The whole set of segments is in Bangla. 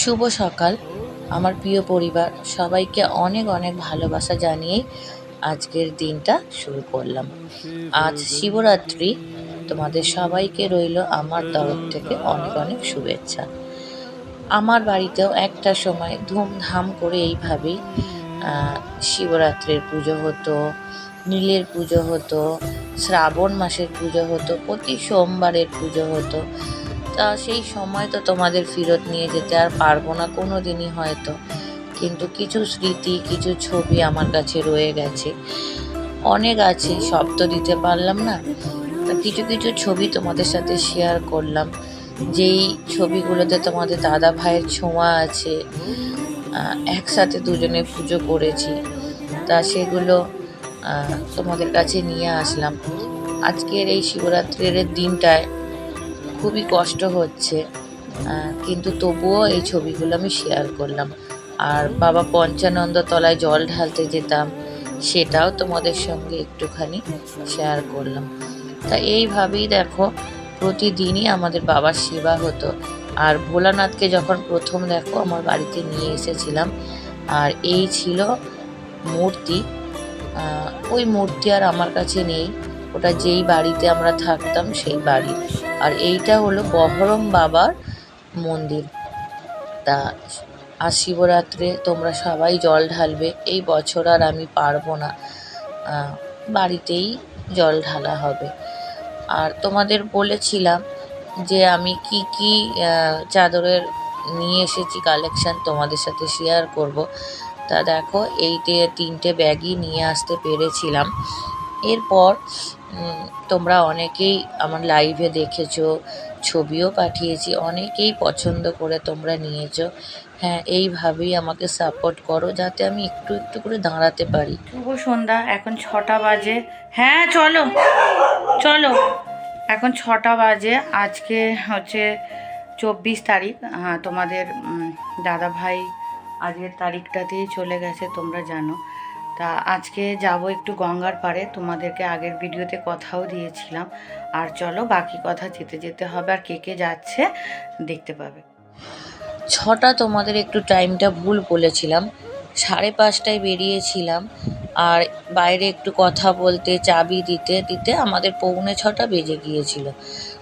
শুভ সকাল। আমার প্রিয় পরিবার, সবাইকে অনেক অনেক ভালোবাসা জানিয়ে আজকের দিনটা শুরু করলাম। আজ শিবরাত্রি, তোমাদের সবাইকে রইল আমার তরফ থেকে অনেক অনেক শুভেচ্ছা। আমার বাড়িতেও একটা সময় ধুমধাম করে এইভাবেই শিবরাত্রির পুজো হতো, নীলের পুজো হতো, শ্রাবণ মাসের পুজো হতো, প্রতি সোমবারের পুজো হতো। তা সেই সময় তো তোমাদের ফেরত নিয়ে যেতে আর পারব না কোনো দিনই হয়তো। কিন্তু কিছু স্মৃতি, কিছু ছবি আমার কাছে রয়ে গেছে। অনেক আছে, সব তো দিতে পারলাম না। কিছু কিছু ছবি তোমাদের সাথে শেয়ার করলাম। যেই ছবিগুলোতে তোমাদের দাদা ভাইয়ের ছোঁয়া আছে একসাথে দুজনে পুজো করেছি, তা সেগুলো তোমাদের কাছে নিয়ে আসলাম। আজকের এই শিবরাত্রির দিনটায় খুবই কষ্ট হচ্ছে কিন্তু তবুও এই ছবিগুলো আমি শেয়ার করলাম। আর বাবা পঞ্চানন্দ তলায় জল ঢালতে যেতাম, সেটাও তোমাদের সঙ্গে একটুখানি শেয়ার করলাম। তা এইভাবেই দেখো, প্রতিদিনই আমাদের বাবার সেবা হতো। আর ভোলানাথকে যখন প্রথম দেখো, আমার বাড়িতে নিয়ে এসেছিলাম, আর এই ছিল মূর্তি। ওই মূর্তি আর আমার কাছে নেই। ওটা যেই বাড়িতে আমরা থাকতাম, সেই বাড়ি। আর এইটা হলো বহরম বাবার মন্দির। তা আর শিবরাত্রে তোমরা সবাই জল ঢালবে, এই বছর আর আমি পারব না। বাড়িতেই জল ঢালা হবে। আর তোমাদের বলেছিলাম যে আমি কি কি চাদরের নিয়ে এসেছি কালেকশন তোমাদের সাথে শেয়ার করব। তা দেখো এইটে তিনটে ব্যাগই নিয়ে আসতে পেরেছিলাম। এরপর তোমরা অনেকেই আমার লাইভে দেখেছ, ছবিও পাঠিয়েছি, অনেকেই পছন্দ করে তোমরা নিয়েছো। হ্যাঁ এইভাবেই আমাকে সাপোর্ট করো যাতে আমি একটু একটু করে দাঁড়াতে পারি। শুভ সন্ধ্যা, এখন ছটা বাজে। হ্যাঁ চলো চলো, এখন ছটা বাজে। আজকে হচ্ছে চব্বিশ তারিখ। হ্যাঁ তোমাদের দাদা ভাই আজকের তারিখটাতেই চলে গেছে, তোমরা জানো। তা আজকে যাব একটু গঙ্গার পাড়ে। তোমাদেরকে আগের ভিডিওতে কথাও দিয়েছিলাম। আর চলো বাকি কথা যেতে যেতে হবে আর কে কে যাচ্ছে দেখতে পাবে। ছটা তোমাদের একটু টাইমটা ভুল বলেছিলাম। সাড়ে পাঁচটায় বেরিয়েছিলাম। আর বাইরে একটু কথা বলতে, চাবি দিতে দিতে আমাদের পৌনে ছটা বেজে গিয়েছিল।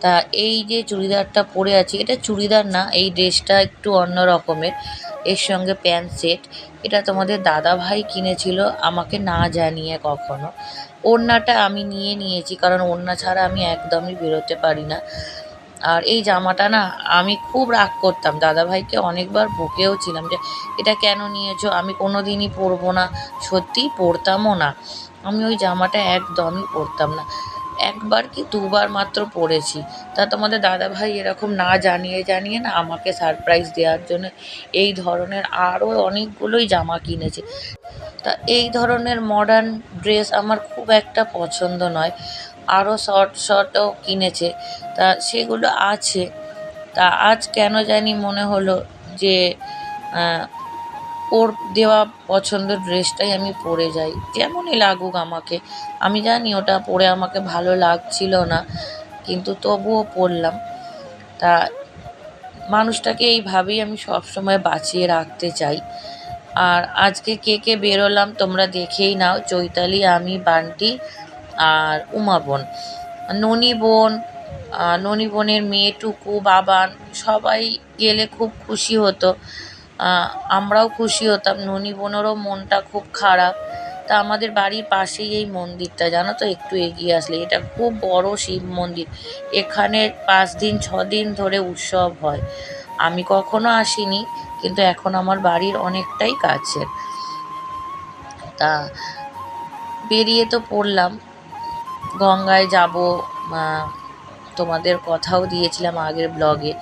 তা এই যে চুড়িদারটা পরে আছি, এটা চুড়িদার না, এই ড্রেসটা একটু অন্য রকমের। এর সঙ্গে প্যান্ট সেট। এটা তোমাদের দাদা ভাই কিনেছিল, আমাকে না জানিয়ে কখনো। ওড়নাটা আমি নিয়ে নিয়েছি, কারণ ওড়না ছাড়া আমি একদমই বেরোতে পারি না। আর এই জামাটা না, আমি খুব রাগ করতাম। দাদাভাইকে অনেকবার বকেও ছিলাম যে, এটা কেন নিয়েছো? আমি কোনো দিনই পরবো না। সত্যিই পরতামও না। আমি ওই জামাটা একদমই পরতাম না। একবার কি দুবার মাত্র পরেছি তা তোমাদের দাদাভাই এরকম না জানিয়ে জানিয়ে না আমাকে সারপ্রাইজ দেওয়ার জন্য এই ধরনের আরও অনেকগুলোই জামা কিনেছে। তা এই ধরনের মডার্ন ড্রেস আমার খুব একটা পছন্দ নয়। আরও শর্ট শর্টও কিনেছে। তা সেগুলো আছে। তা আজ কেন জানি মনে হলো যে ওর দেওয়া পছন্দের ড্রেসটাই আমি পরে যাই। যেমনই লাগুক আমাকে। আমি জানি ওটা পরে আমাকে ভালো লাগছিল না, কিন্তু তবুও পরলাম। তা মানুষটাকে এইভাবেই আমি সবসময় বাঁচিয়ে রাখতে চাই। আর আজকে কে কে বেরোলাম তোমরা দেখেই নাও। চৈতালি, আমি, বান্টি আর উমা বোন। ননি বোন ননি বোনের মেয়েটুকু বাবান সবাই গেলে খুব খুশি হতো। আমরাও খুশি হতাম। ননি বোনেরও মনটা খুব খারাপ। তা আমাদের বাড়ির পাশেই এই মন্দিরটা, জানো তো? একটু এগিয়ে আসলে। এটা খুব বড় শিব মন্দির। এখানে পাঁচ দিন, ছ দিন ধরে উৎসব হয়। আমি কখনো আসিনি, কিন্তু এখন আমার বাড়ির অনেকটাই কাছের। তা বেরিয়ে তো পড়লাম। গঙ্গায় যাব তোমাদের কথাও দিয়েছিলাম আগের ব্লগে।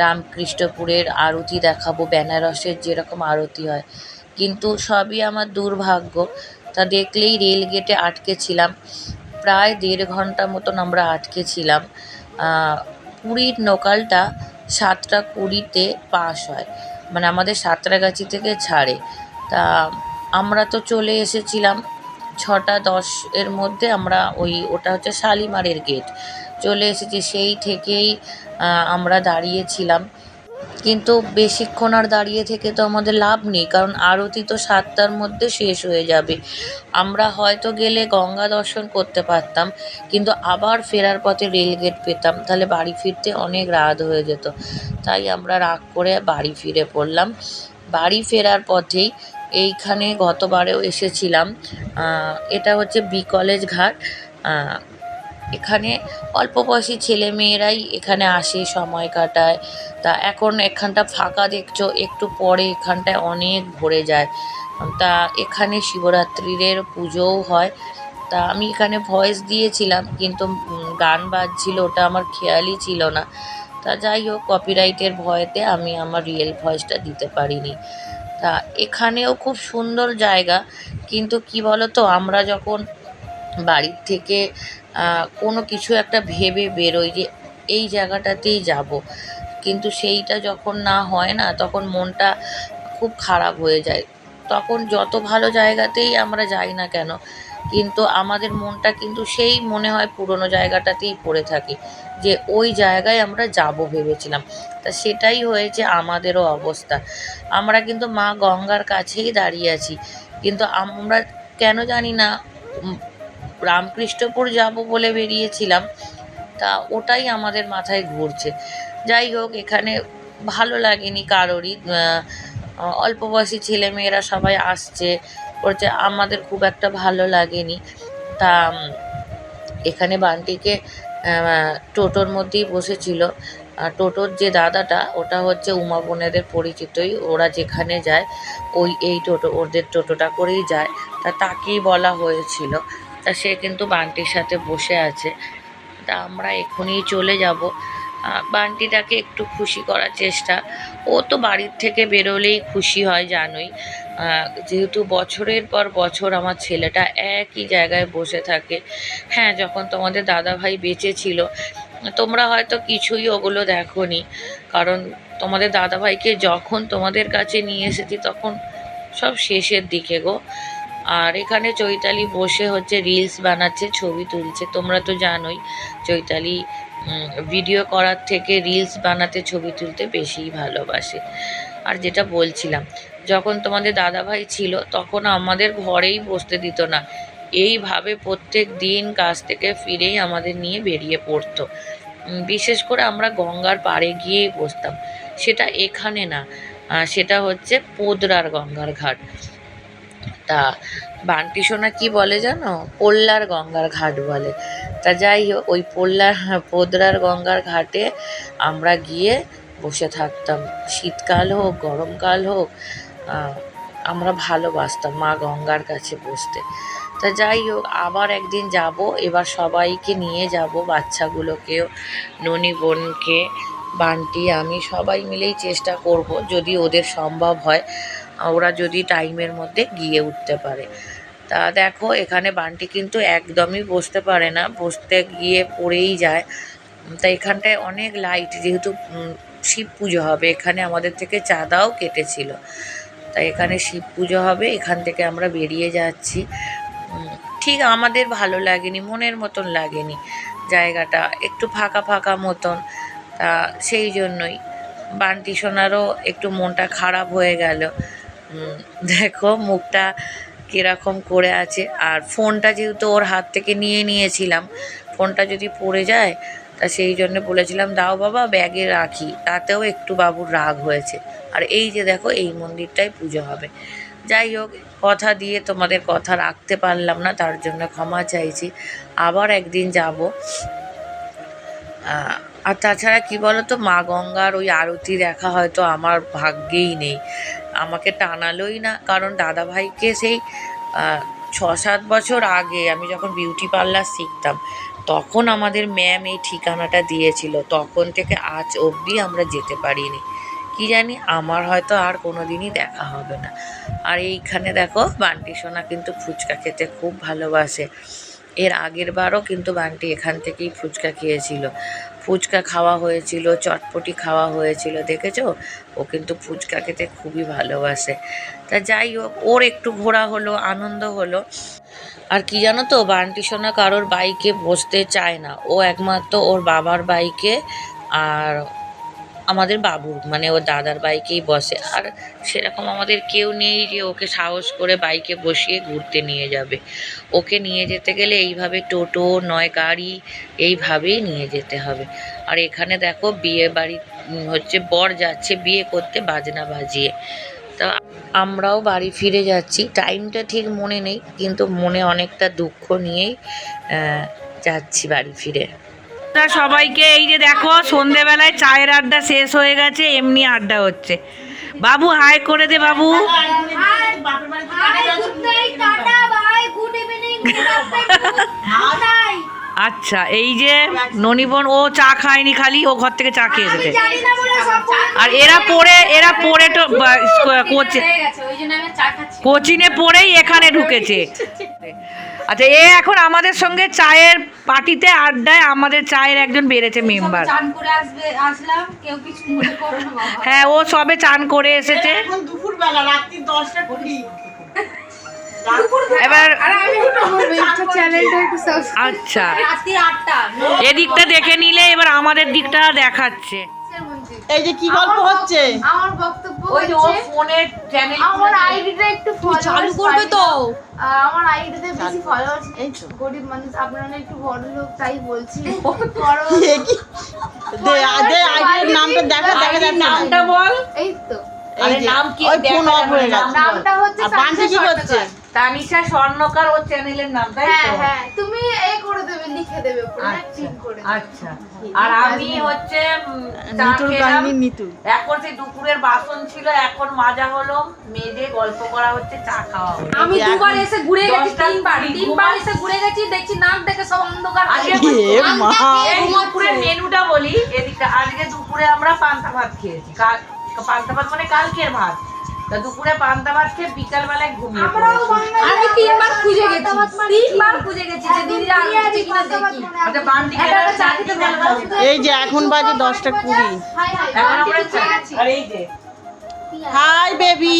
রামকৃষ্ণপুরের আরতি দেখাবো, বেনারসের যেরকম আরতি হয়। কিন্তু সবই আমার দুর্ভাগ্য। তা দেখলেই রেল গেটে আটকে ছিলাম। প্রায় দেড় ঘণ্টা মতন আমরা আটকে ছিলাম। পুরীর লোকালটা সাতটা কুড়িতে পাস হয়। মানে আমাদের সাঁতরাগাছি থেকে ছাড়ে। তা আমরা তো চলে এসেছিলাম ছটা দশ এর মধ্যে আমরা ওই ওটা হচ্ছে শালিমারের গেট। চলে এসেছি, সেই থেকেই আমরা দাঁড়িয়েছিলাম। কিন্তু বেশিক্ষণ আর দাঁড়িয়ে থেকে তো আমাদের লাভ নেই, কারণ আরতি তো সাতটার মধ্যে শেষ হয়ে যাবে। আমরা হয়তো গেলে গঙ্গা দর্শন করতে পারতাম, কিন্তু আবার ফেরার পথে রেলগেট পেতাম, তাহলে বাড়ি ফিরতে অনেক রাত হয়ে যেত। তাই আমরা রাগ করে বাড়ি ফিরে পড়লাম। বাড়ি ফেরার পথেই এইখানে গতবারেও এসেছিলাম। এটা হচ্ছে বি কলেজ ঘাট। এখানে অল্প বয়সী ছেলে মেয়েরাই এখানে আসে, সময় কাটায়। তা এখন এখানটা ফাঁকা দেখছ, একটু পরে এখানটায় অনেক ভরে যায়। তা এখানে শিবরাত্রির পুজোও হয়। তা আমি এখানে ভয়েস দিয়েছিলাম, কিন্তু গান বাজছিল, ওটা আমার খেয়ালই ছিল না। তা যাই হোক কপিরাইটের ভয়েতে আমি আমার রিয়েল ভয়েসটা দিতে পারিনি। তা এখানেও খুব সুন্দর জায়গা, কিন্তু কি বলো তো আমরা যখন বাড়ির থেকে কোনো কিছু একটা ভেবে বেরোই যে এই জায়গাটাতেই যাব। কিন্তু সেইটা যখন না হয় না, তখন মনটা খুব খারাপ হয়ে যায়। তখন যত ভালো জায়গাতেই আমরা যাই না কেন, কিন্তু আমাদের মনটা কিন্তু সেই মনে হয় পুরনো জায়গাটাতেই পড়ে থাকি যে ওই জায়গায় আমরা যাব ভেবেছিলাম। তা সেটাই হয়েছে আমাদেরও অবস্থা। আমরা কিন্তু মা গঙ্গার কাছেই দাঁড়িয়ে আছি, কিন্তু আমরা কেন জানি না রামকৃষ্ণপুর যাব বলে বেরিয়েছিলাম, তা ওটাই আমাদের মাথায় ঘুরছে। যাই হোক, এখানে ভালো লাগেনি কারোরই। অল্প বয়সী ছেলেমেয়েরা সবাই আসছে করছে আমাদের খুব একটা ভালো লাগেনি। তা এখানে বান্টিকে টোটোর মধ্যেই বসেছিল। টোটোর যে দাদাটা, ওটা হচ্ছে উমা বোনেদের পরিচিতই। ওরা যেখানে যায়, ওই, এই টোটো, ওদের টোটোটা করেই যায়। তা তাকেই বলা হয়েছিল। তা সে কিন্তু বান্টির সাথে বসে আছে। তা আমরা এখনই চলে যাব। বান্টিটাকে একটু খুশি করার চেষ্টা। ও তো বাড়ির থেকে বেরোলেই খুশি হয়, জানোই। যেহেতু বছরের পর বছর আমার ছেলেটা একই জায়গায় বসে থাকে। হ্যাঁ যখন তোমাদের দাদাভাই বেঁচে ছিল, তোমরা হয়তো কিছুই ওগুলো দেখোনি। কারণ তোমাদের দাদাভাইকে যখন তোমাদের কাছে নিয়ে এসেছি, তখন সব শেষের দিকে গো। আর এখানে চৈতালি বসে হচ্ছে রিলস বানাচ্ছে, ছবি তুলছে। তোমরা তো জানোই, চৈতালি ভিডিও করার থেকে রিলস বানাতে ছবি তুলতে বেশিই ভালোবাসে। আর যেটা বলছিলাম, যখন তোমাদের দাদাভাই ছিল, তখন আমাদের ঘরেই বসতে দিত না। এইভাবে প্রত্যেক দিন কাজ থেকে ফিরেই আমাদের নিয়ে বেরিয়ে পড়তো। বিশেষ করে আমরা গঙ্গার পাড়ে গিয়েই বসতাম। সেটা এখানে না সেটা হচ্ছে পোদরার গঙ্গার ঘাট। তা বান্টি সোনা কি বলে জানো? পোল্লার গঙ্গার ঘাট বলে। তা যাই হোক, ওই পোল্লার পোদরার গঙ্গার ঘাটে আমরা গিয়ে বসে থাকতাম। শীতকাল হোক, গরমকাল হোক আমরা ভালোবাসতাম মা গঙ্গার কাছে বসতে। তা যাই হোক, আবার একদিন যাব, এবার সবাইকে নিয়ে যাব, বাচ্চাগুলোকেও, ননি বোনকে, বান্টি, আমি সবাই মিলেই চেষ্টা করব, যদি ওদের সম্ভব হয়। ওরা যদি টাইমের মধ্যে গিয়ে উঠতে পারে। তা দেখো, এখানে বান্টি কিন্তু একদমই বসতে পারে না, বসতে গিয়ে পড়েই যায়। তা এখানটায় অনেক লাইট যেহেতু শিব পুজো হবে, এখানে আমাদের থেকে চাঁদাও কেটেছিল। তাই এখানে শিব পুজো হবে, এখান থেকে আমরা বেরিয়ে যাচ্ছি। ঠিক আমাদের ভালো লাগেনি, মনের মতন লাগেনি জায়গাটা, একটু ফাঁকা ফাঁকা মতন। তা সেই জন্যই বান্টি সোনারও একটু মনটা খারাপ হয়ে গেল। দেখো, মুখটা কীরকম করে আছে। আর ফোনটা যেহেতু ওর হাত থেকে নিয়ে নিয়েছিলাম, ফোনটা যদি পড়ে যায়, তা সেই জন্য বলেছিলাম, দাও বাবা, ব্যাগে রাখি। তাতেও একটু বাবুর রাগ হয়েছে। আর এই যে দেখো, এই মন্দিরটাই পুজো হবে। যাই হোক, কথা দিয়ে তোমাদের কথা রাখতে পারলাম না, তার জন্য ক্ষমা চাইছি। আবার একদিন যাব। আর তাছাড়া কী বলো তো মা গঙ্গার ওই আরতি দেখা হয়তো আমার ভাগ্যেই নেই। আমাকে টানালোই না। কারণ দাদাভাইকে সেই ছ সাত বছর আগে আমি যখন বিউটি পার্লার শিখতাম, তখন আমাদের ম্যাম এই ঠিকানাটা দিয়েছিল। তখন থেকে আজ অবধি আমরা যেতে পারিনি। কি জানি, আমার হয়তো আর কোনো দিনই দেখা হবে না। আর এইখানে দেখো, বান্টি সোনা কিন্তু ফুচকা খেতে খুব ভালোবাসে। এর আগের বারও কিন্তু বান্টি এখান থেকেই ফুচকা খেয়েছিল। ফুচকা খাওয়া হয়েছিল, চটপটি খাওয়া হয়েছিল, দেখেছ? ও কিন্তু ফুচকা খেতে খুবই ভালোবাসে। তা যাই হোক, ওর একটু ঘোরা হলো, আনন্দ হলো। আর কি জানো তো, বান্টি সোনা কারোর বাইকে বসতে চায় না। ও একমাত্র ওর বাবার বাইকে, আর আমাদের বাবু মানে ওর দাদার বাইকেই বসে। আর সেরকম আমাদের কেউ নেই যে ওকে সাহস করে বাইকে বসিয়ে ঘুরতে নিয়ে যাবে। ওকে নিয়ে যেতে গেলে এইভাবে টোটো, নয় গাড়ি, এইভাবেই নিয়ে যেতে হবে। আর এখানে দেখো বিয়ে বাড়ি হচ্ছে বর যাচ্ছে বিয়ে করতে বাজনা বাজিয়ে। তা আমরাও বাড়ি ফিরে যাচ্ছি। টাইমটা ঠিক মনে নেই, কিন্তু মনে অনেকটা দুঃখ নিয়েই যাচ্ছি বাড়ি ফিরে। তা সবাইকে এই যে দেখো সন্ধেবেলায় চায়ের আড্ডা শেষ হয়ে গেছে এমনি আড্ডা হচ্ছে। বাবু হাই করে দে বাবু. আচ্ছা এই যে ননিবন ও চা খায়নি খালি ও ঘর থেকে চা খেয়ে এসেছে। বলে আর এরা পড়ে এরা পড়ে তো কোচে কোচিনে পড়েই এখানে ঢুকেছে। আচ্ছা এ এখন আমাদের সঙ্গে চায়ের পার্টিতে আড্ডায় আমাদের চায়ের একজন বেড়েছে মেম্বার। চান করে আসবে আসলাম কেউ কিছু মনে করো না হ্যাঁ ও সবে চান করে এসেছে। এখন দুপুরবেলা রাত্রি দশটা কুড়ি। এবার আচ্ছা। এদিকটা দেখে নিলে এবার আমাদের দিকটা দেখাচ্ছে। এই যে কি গল্প হচ্ছে? আমার বক্তব্য ওই যে ফোনের চ্যানেল আমার আইডিটা একটু চালু করবে তো। আমার আইডিতে বেশি ফলোয়ার্স এই গরিব মানুষ আপনারা একটু বড় লোক তাই বলছি। বড় দে দে আইডির নামটা দেখা দেখা যাচ্ছে। নামটা বল। এই তো। এই আরে নাম কি? দেখা নামটা হচ্ছে আর বান্টি কি করছে। তানিশা স্বর্ণকার ওর চ্যানেলের নাম তাই হ্যাঁ হ্যাঁ তুমি এ করে দেবে লিখে দেবে ঠিক করে আচ্ছা। আর আমি হচ্ছে নিতুর খেলাম। নিতু এখন সেই দুপুরের বাসন ছিল এখন মাজা হলো মেজে গল্প করা হচ্ছে চা খাওয়া আমি দুবার এসে ঘুরে গেছি তিনবার তিনবার এসে ঘুরে গেছি দেখছি নাক দেখে সব অন্ধকার দুপুরের মেনুটা বলি এদিকটা আজকে দুপুরে আমরা পান্তা ভাত খেয়েছি। পান্তা ভাত মানে কালকের ভাত। তা দুপুরে পান্তা ভাত খেয়ে বিকাল বেলায় ঘুমিয়ে পড়েছি। আমি তিনবার খুঁজে গেছি। তিনবার খুঁজে গেছি যে দিদিরা আসছে কিনা দেখি। আচ্ছা বান্টি একটা করে চা খেতে এই যে এখন বাজে দশটা কুড়ি। এখন আমরা চা আর এই যে হাই বেবি।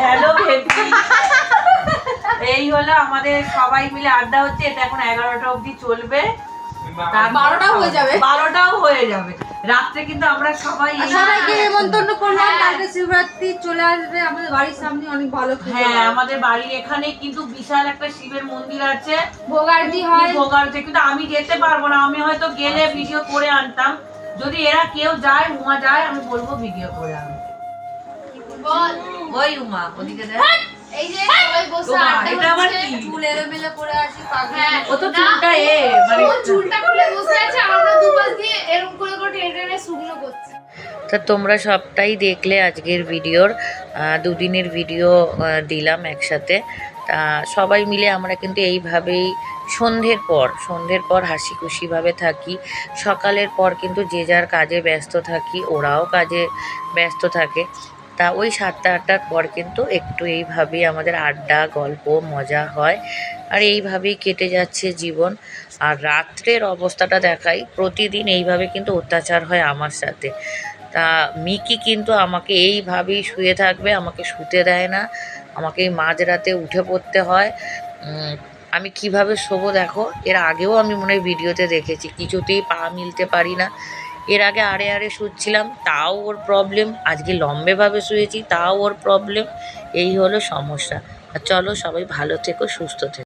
Hello baby. এই হলো আমাদের সবাই মিলে আড্ডা হচ্ছে। এটা এখন এগারোটা অবধি চলবে। তারপর বারোটাও হয়ে যাবে। বারোটাও হয়ে যাবে। রাত্রে কিন্তু আমরা সবাই সবাইকে নেমন্তন্ন করলাম। কালকে শিবরাত্রি চলে আসবে। আমাদের বাড়ির সামনে অনেক ভালো হ্যাঁ আমাদের বাড়ির এখানে কিন্তু বিশাল একটা শিবের মন্দির আছে। ভোগারতি হয়। কিন্তু আমি যেতে পারব না। আমি হয়তো গেলে ভিডিও করে আনতাম। যদি এরা কেউ যায় উমা যায় আমি বলব ভিডিও করে আনতে। বল। ওই উমা ওদিকে দেখ। এই যে সবাই বসে আড্ডা এটা আবার হচ্ছে, কি? চুল এলোমেলো করে আছি পাগলি। ও তো চুলটা এ মানে চুলটা খুলে বসে আছে আমরা দুপাশ দিয়ে এরকম করে করে টেনে টেনে শুকনো করছি। তা তোমরা সবটাই দেখলে আজকের ভিডিওর দুদিনের ভিডিও দিলাম একসাথে। তা সবাই মিলে আমরা কিন্তু এইভাবেই সন্ধ্যের পর সন্ধ্যের পর হাসি খুশিভাবে থাকি। সকালের পর কিন্তু যে যার কাজে ব্যস্ত থাকি ওরাও কাজে ব্যস্ত থাকে। তা ওই সাতটা, আটটার পর কিন্তু একটু এইভাবেই আমাদের আড্ডা, গল্প, মজা হয়। আর এইভাবেই কেটে যাচ্ছে জীবন। আর রাত্রের অবস্থাটা দেখাই, প্রতিদিন এইভাবে কিন্তু অত্যাচার হয় আমার সাথে। তা মিকি কিন্তু আমাকে এইভাবেই শুয়ে থাকবে, আমাকে শুতে দেয় না। আমাকে মাঝরাতে উঠে পড়তে হয়। আমি কীভাবে শোবো দেখো? এর আগেও আমি মনে হয় ভিডিওতে দেখেছি, কিছুতেই পা মিলতে পারি না। এর আগে আড়ে আড়ে শুচ্ছিলাম, তাও ওর প্রবলেম আজকে লম্বেভাবে শুয়েছি, তাও ওর প্রবলেম এই হলো সমস্যা। আর চলো সবাই ভালো থেকো, সুস্থ থেকো।